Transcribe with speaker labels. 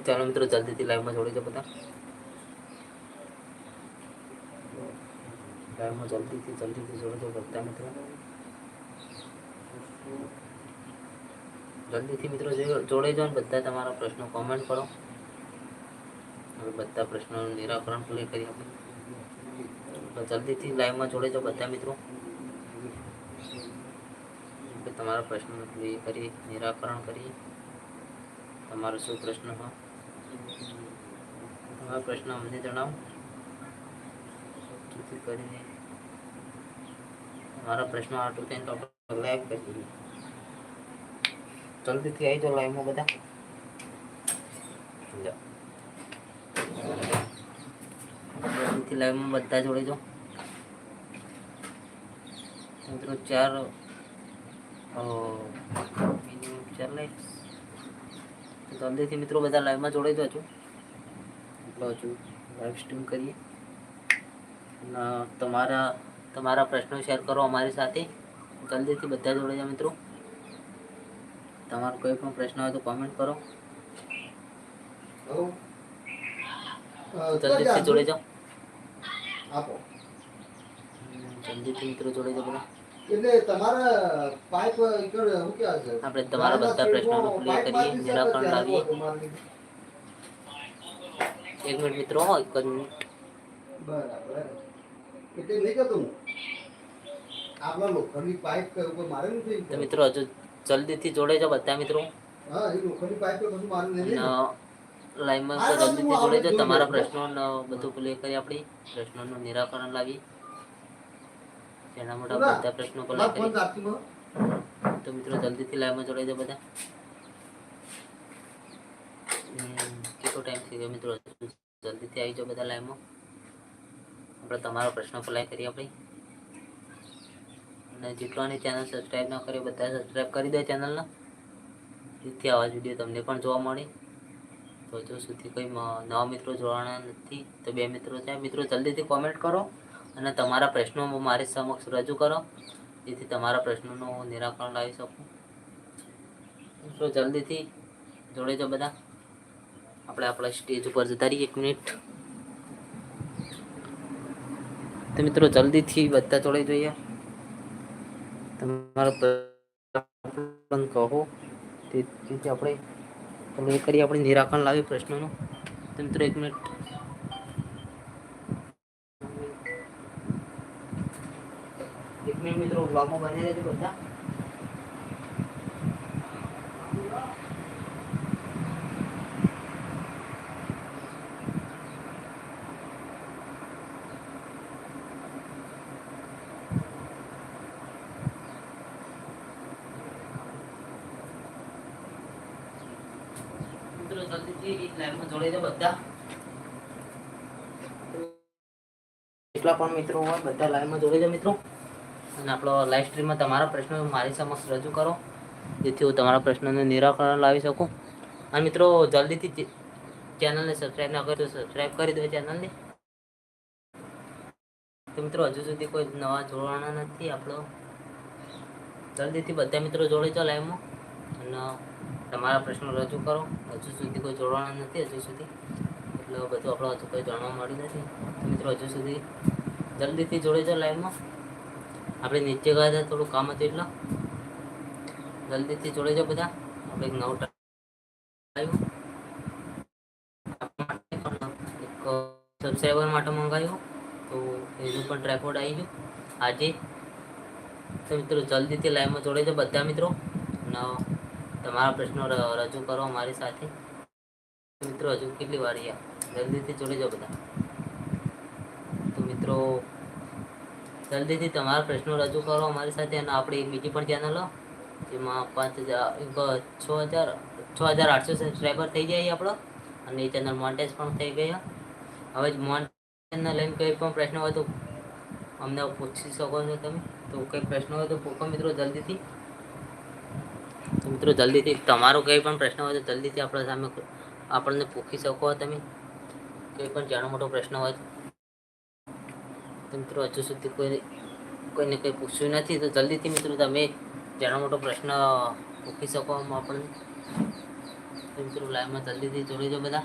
Speaker 1: ચાલો મિત્રો જલ્દીથી લાઈવમાં જોડી જાઓ બધા લાઈવમાં જલ્દીથી જલ્દીથી જોડી જાઓ બધા મિત્રો જલ્દીથી મિત્રો જો- જોડાઈ જાઓ ને બધા તમારા પ્રશ્નો કોમેન્ટ કરો હવે બધા પ્રશ્નોનું નિરાકરણ પ્લે કરી આપણે તો જલ્દીથી લાઈવમાં જોડાઈ જાઓ બધા મિત્રો આપણે તમારા પ્રશ્નોનું પ્લે કરી નિરાકરણ કરીએ તમારો શું પ્રશ્ન હોય તમારો પ્રશ્ન અમને જણાવો. જેથી કરીને તમારા પ્રશ્નો આટલું થઈને તો આપણે લાઈવ કરી દઈએ. જલ્દીથી આવી જાઓ લાઈવમાં બધા. જલ્દીથી લાઈવમાં બધા જોડી જાઓ. મિત્રો ચાર મિનિમમ ચાર લાઈક્સ જલ્દીથી મિત્રો બધા લાઈવમાં જોડાઈ છું. એટલો હજુ લાઈવ સ્ટ્રીમ કરીએ. અને તમારા તમારા પ્રશ્નો શેર કરો અમારી સાથે. જલ્દીથી બધા જોડાઈ જાઓ મિત્રો. તમારો કોઈ પણ પ્રશ્ન હોય તો કોમેન્ટ કરો. જલ્દીથી જોડાઈ જાઓ. જલ્દીથી મિત્રો જોડાઈ જાઓ. બધા
Speaker 2: એટલે તમારા પાઇપ શું કહેવાય છે?
Speaker 1: આપણે તમારા બધા પ્રશ્નોનું ક્લિયર કરીએ નિરાકરણ લાવીએ. એક મિનિટ મિત્રો એક જ મિનિટ.
Speaker 2: બરાબર. એટલે નહીં કહેતો હું આપણા લોખંડની પાઇપ ઉપર મારેલું છે
Speaker 1: તો મિત્રો હજુ જલ્દીથી જોડે જાઓ બધા મિત્રો.
Speaker 2: હા એ લોખંડની પાઇપ પર બધું મારેલું નહીં ને?
Speaker 1: અને લાઈવમાં તો જલ્દીથી જોડાઈ જાઓ તમારા પ્રશ્નો બધું ક્લિયર કરી આપણી. પ્રશ્નોનું નિરાકરણ લાવી જેના મોટા બધા પ્રશ્નો
Speaker 2: માં.
Speaker 1: તો મિત્રો જલ્દીથી લાઈવમાં જોડાઈ જાઓ બધા. કેટલો ટાઈમ થઈ ગયો મિત્રો? જલ્દીથી આવી જાઓ બધા લાઈવમાં આપણે તમારો પ્રશ્ન અપ્લાય કરીએ આપણે. અને જેટલાની ચેનલ સબસ્ક્રાઈબ ન કરી બધા સબસ્ક્રાઈબ કરી દે ચેનલને જેથી આવા જ વીડિયો તમને પણ જોવા મળે. તો હજુ સુધી કોઈ નવા મિત્રો જોવાના નથી તો બે મિત્રો છે. મિત્રો જલ્દીથી કોમેન્ટ કરો. અને તમારા પ્રશ્નો મારી સમક્ષ રજૂ કરો, જેથી તમારા પ્રશ્નોનું નિરાકરણ લાવી શકું. તો જલ્દીથી જોડે જો બધા. આપણે આપણા સ્ટેજ ઉપર જતા રહીએ એક મિનિટ. તો મિત્રો જલ્દીથી બધા જોડાઈ જોઈએ. તમારો કહો. તેથી આપણે કરીએ આપણે નિરાકરણ લાવીએ પ્રશ્નોનું. તો મિત્રો એક મિનિટ. મિનિટ મિત્રો બ્લોગમાં બની રહેજો બધા. જેટલા પણ મિત્રો હોય, બધા લાઈવમાં જોડાઈ જાઓ મિત્રો. અને આપણો લાઈવ સ્ટ્રીમમાં તમારા પ્રશ્નો મારી સમક્ષ રજૂ કરો, જેથી હું તમારા પ્રશ્નોનું નિરાકરણ લાવી શકું. અને મિત્રો, જલ્દીથી ચેનલને સબસ્ક્રાઈબ ના કરી તો સબસ્ક્રાઈબ કરી દો ચેનલને તો મિત્રો, હજુ સુધી કોઈ નવા જોડાણા નથી, આપણો. જલ્દીથી બધા મિત્રો જોડી જાઓ લાઈવમાં અને તમારા પ્રશ્નો રજૂ કરો. હજુ સુધી કોઈ જોડવાના નથી, હજુ સુધી. એટલે બધું આપણો હજુ કોઈ જાણવા મળ્યું નથી. મિત્રો, હજુ સુધી જલ્દીથી જોડી જાઓ લાઈવમાં આપણે નીચે ગયા હતા, થોડું કામ હતું એટલે. જલ્દીથી જોડે જાઓ બધા. આપણે એક નવું એક સબસ્ક્રાઈબર માટે મંગાવ્યું. તો એનું પણ ટ્રેકોર્ડ આવી ગયું. આજે. તો મિત્રો, જલ્દીથી લાઈવમાં જોડે જાઓ બધા મિત્રો. અને તમારા પ્રશ્નો રજૂ કરો અમારી સાથે. મિત્રો, હજુ કેટલી વાર જલ્દીથી જોડે જાઓ બધા. તો મિત્રો જલ્દીથી તમારા પ્રશ્નો રજૂ કરો અમારી સાથે અને આપણી બીજી પણ ચેનલ જેમાં પાંચ હજાર છ હજાર છ હજાર આઠસો સબસ્ક્રાઈબર થઈ જાય આપણો. અને એ ચેનલ મોન્ટેજ પણ થઈ ગયા. હવે મોન્ટેજને લઈને કંઈ પણ પ્રશ્ન હોય તો અમને પૂછી શકો છો તમે. તો કંઈ પ્રશ્ન હોય તો પૂછો મિત્રો જલ્દીથી. તો મિત્રો જલ્દીથી, તમારો કંઈ પણ પ્રશ્ન હોય તો જલ્દીથી આપણા સામે આપણને પૂછી શકો તમે. કંઈ પણ જાણો મોટો પ્રશ્ન હોય મિત્રો હજુ સુધી કોઈ કોઈને કંઈ પૂછ્યું નથી, તો જલ્દીથી મિત્રો તમે જાણો મોટો પ્રશ્ન પૂછી શકો આપણને મિત્રો લાઈવમાં જલ્દીથી જોડી દો બધા.